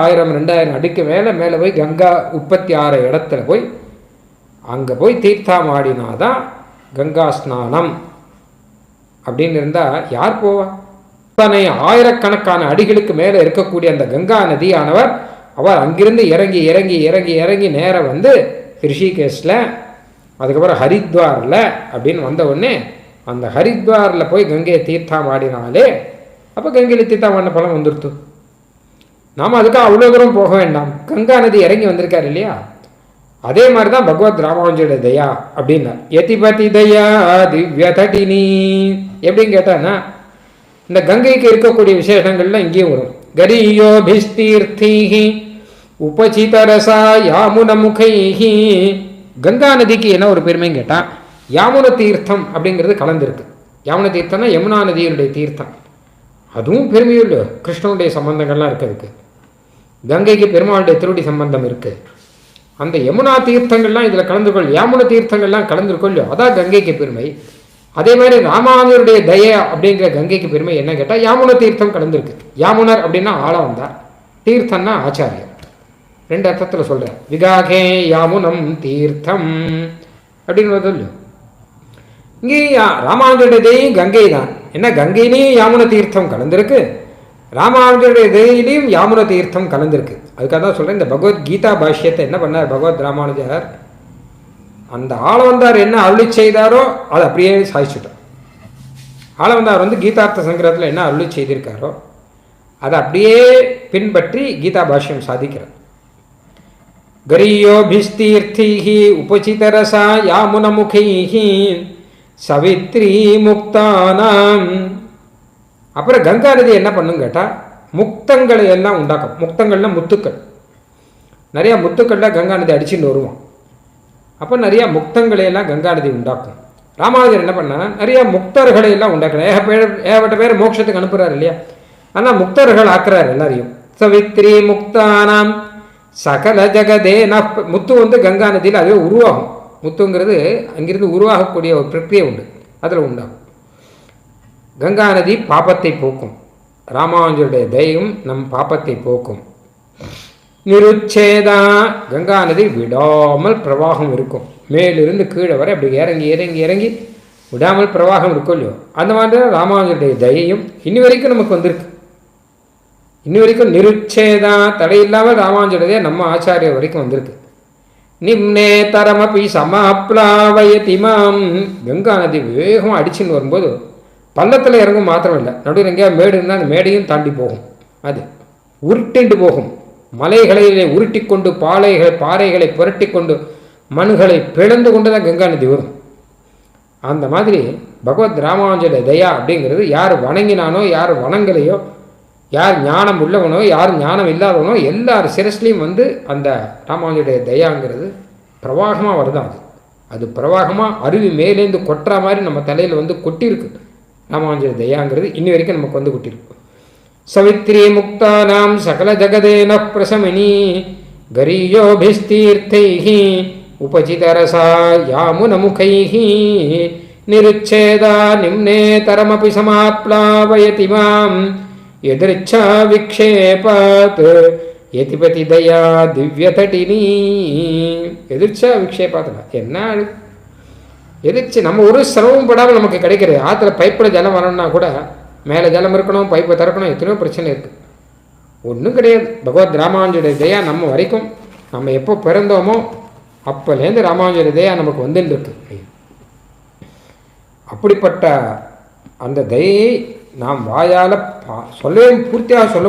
ஆயிரம் ரெண்டாயிரம் அடிக்கு மேலே மேலே போய் கங்கா உற்பத்தி ஆறு இடத்துல போய் அங்கே போய் தீர்த்தம் ஆடினாதான் கங்கா ஸ்நானம். அப்படின்னு இருந்தால் யார் போவா? இத்தனை ஆயிரக்கணக்கான அடிகளுக்கு மேலே இருக்கக்கூடிய அந்த கங்கா நதியானவர் அவர் அங்கிருந்து இறங்கி இறங்கி இறங்கி இறங்கி நேராக வந்து ரிஷிகேஷில் அதுக்கப்புறம் ஹரித்வாரில் அப்படின்னு வந்த உடனே அந்த ஹரித்வாரில் போய் கங்கையை தீர்த்தம் ஆடினாலே அப்போ கங்கையில் தீர்த்தம் ஆடின பலம் வந்துடுத்து நாம் அதுக்காக அவ்வளோ தூரம் போக வேண்டாம். கங்கா நதி இறங்கி வந்திருக்காரு இல்லையா? அதே மாதிரி தான் பகவத் ராமானுஜோட தயா அப்படின்னார். எதிபதி தயா திவ்யதடினி எப்படின்னு கேட்டான்னா இந்த கங்கைக்கு இருக்கக்கூடிய விசேஷங்கள்லாம் இங்கேயும் வரும். கரியோபிஸ்தீர்த்தீஹி உபசிதரசா யாமுன முகைஹி. கங்கா நதிக்கு என்ன ஒரு பெருமைன்னு கேட்டால் யாமுன தீர்த்தம் அப்படிங்கிறது கலந்துருக்கு. யாமுன தீர்த்தம்னா யமுனா நதியினுடைய தீர்த்தம். அதுவும் பெருமையும் இல்லை கிருஷ்ணனுடைய சம்பந்தங்கள்லாம் இருக்கிறதுக்கு. கங்கைக்கு பெருமாளுடைய திருடி சம்பந்தம் இருக்கு. அந்த யமுனா தீர்த்தங்கள்லாம் இதில் கலந்துக்கொள் யாமுன தீர்த்தங்கள்லாம் கலந்து இல்லையோ அதான் கங்கைக்கு பெருமை. அதே மாதிரி ராமானுடைய தய அப்படிங்கிற கங்கைக்கு பெருமை என்ன கேட்டால் யாமுன தீர்த்தம் கலந்துருக்கு. யாமுனர் அப்படின்னா ஆள வந்தார் தீர்த்தம்னா ஆச்சாரியர் ரெண்டு அர்த்தத்தில் சொல்கிறேன் விகாகே யாமுனம் தீர்த்தம் அப்படின்னு சொல்லும் இங்கே ராமானுஜருடைய தெய்வம் கங்கை தான். என்ன கங்கையிலேயும் யாமுன தீர்த்தம் கலந்துருக்கு? ராமானுஜருடைய தெய்விலையும் யாமுன தீர்த்தம் கலந்துருக்கு. அதுக்காக தான் சொல்கிறேன் இந்த பகவத்கீதா பாஷ்யத்தை என்ன பண்ணார்? பகவத் ராமானுஜர் அந்த ஆளவந்தார் என்ன அருளி செய்தாரோ அதை அப்படியே சாதிச்சுட்டோம் ஆளவந்தார் வந்து கீதார்த்த சங்கிரகத்தில் என்ன அருளி செய்திருக்காரோ அதை அப்படியே பின்பற்றி கீதா பாஷ்யம் சாதிக்கிறார். கரியோபிஸ்தீர்த்திஹி உபசிதரசா யாமுனமுகைஹி சவித்ரி முக்தானாம் அப்புறம் கங்கா நதி என்ன பண்ணும் கேட்டால் முக்தங்களை எல்லாம் உண்டாக்கும். முக்தங்கள்னால் முத்துக்கள். நிறையா முத்துக்கள்லாம் கங்கா நதி அடிச்சுட்டு வருவான். அப்போ நிறையா முக்தங்களை எல்லாம் கங்கா நதி உண்டாக்கும். ராமானுஜர் என்ன பண்ணான்னா நிறையா முக்தர்களை எல்லாம் உண்டாக்கணும் ஏக பேர் ஏகப்பட்ட பேர் மோட்சத்துக்கு அனுப்புகிறார் இல்லையா? ஆனால் முக்தர்கள் ஆக்குறார் எல்லாரையும். சவித்ரி முக்தானாம் சகல ஜெகதே நான் முத்து வந்து கங்கா நதியில் அதுவே உருவாகும். முத்துங்கிறது அங்கிருந்து உருவாகக்கூடிய ஒரு பிரக்ரியை உண்டு. அதில் உண்டாகும். கங்கா நதி பாப்பத்தை போக்கும். ராமானுஜருடைய தயவும் நம் பாப்பத்தை போக்கும். நிருச்சேதா கங்கா நதி விடாமல் பிரவாகம் இருக்கும். மேலிருந்து கீழே வரை அப்படி இறங்கி இறங்கி இறங்கி விடாமல் பிரவாகம் இருக்கும் இல்லையோ? அந்த மாதிரி தான் ராமானுஜருடைய தயையும் இன்னி வரைக்கும் நமக்கு வந்திருக்கு. இன்னி வரைக்கும் நிருச்சேதா தடையில்லாமல் ராமானுஜருடைய நம்ம ஆச்சாரியர் வரைக்கும் வந்திருக்கு. நிம்னே தரமபி சமாப்ளாவயதிமாம் கங்கா நதி வேகமாக அடிச்சுன்னு வரும்போது பள்ளத்தில் இறங்கும் மாத்திரம் இல்லை நடுவில் எங்கேயா மேடு இருந்தால் அந்த மேடையும் தாண்டி போகும். அது உருட்டிண்டு போகும். மலைகளிலே உருட்டி கொண்டு பாலைகளை பாறைகளை புரட்டி கொண்டு மண்களை பிளந்து கொண்டு தான் கங்கா நதி வரும். அந்த மாதிரி பகவத் ராமானுஜர தயா அப்படிங்கிறது யார் வணங்கினானோ யார் வணங்கலையோ யார் ஞானம் உள்ளவனோ யார் ஞானம் இல்லாதவனோ எல்லார் சிரஸ்லையும் வந்து அந்த ராமானுஜருடைய தயாங்கிறது பிரவாகமாக வருதான் அது. அது பிரவாகமாக அருவி மேலேந்து கொட்டுற மாதிரி நம்ம தலையில் வந்து கொட்டியிருக்கு. ராமானுஜ தயாங்கிறது இன்னி வரைக்கும் நமக்கு வந்து கொட்டிருக்கு சவித்ரி முக்தானாம் சகல ஜகதேன பிரசமினி கரீயோபிஸ்தீர்த்தை உபஜிதரசா யாமுனமுகை நிருச்சேதா நிம்னேதரமபி சமாப்லாவயதி மாம் எதிர்ச்சா விக்ஷேபாத் எதிபதி தயா திவ்யதட்டினி. எதிர்ச்சா விக்ஷேபாத்தில் என்ன எதிர்ச்சி நம்ம ஒரு சிரமம் படாமல் நமக்கு கிடைக்கிறது. ஆற்றுல பைப்பில் ஜலம் வரணும்னா கூட மேலே ஜலம் இருக்கணும் பைப்பை திறக்கணும் எத்தனையோ பிரச்சனை இருக்குது ஒன்றும் கிடையாது. பகவத் ராமானுஜருடைய தயா நம்ம வரைக்கும். நம்ம எப்போ பிறந்தோமோ அப்போலேருந்து ராமானுஜருடைய தயா நமக்கு வந்துருக்கு அப்படிப்பட்ட அந்த தயையை நாம் வாயால் பா சொல்லவே பூர்த்தியாக சொல்ல முடியும்.